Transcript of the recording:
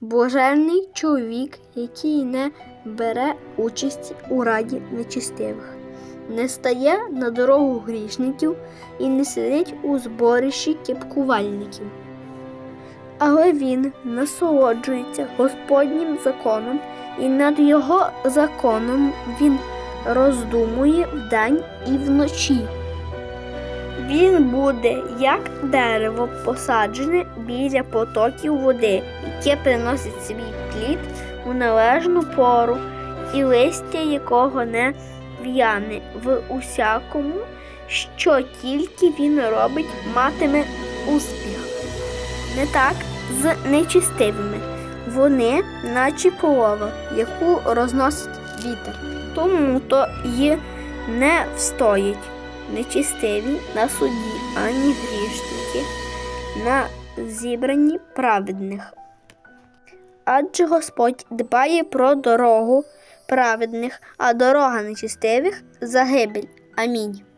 блаженний чоловік, який не бере участі у раді нечистивих, не стає на дорогу грішників і не сидить у зборищі кепкувальників. Але він насолоджується Господнім законом, і над його законом він роздумує вдень і вночі. Він буде як дерево посаджене біля потоків води, яке приносить свій плід у належну пору, і листя якого не в'яне в усякому, що тільки він робить, матиме успіх. Не так з нечистивими. Вони, наче полова, яку розносить вітер. Тому то й не встоять нечистиві на суді, ані грішники на зібранні праведних. Адже Господь дбає про дорогу праведних, а дорога нечистивих загибель. Амінь.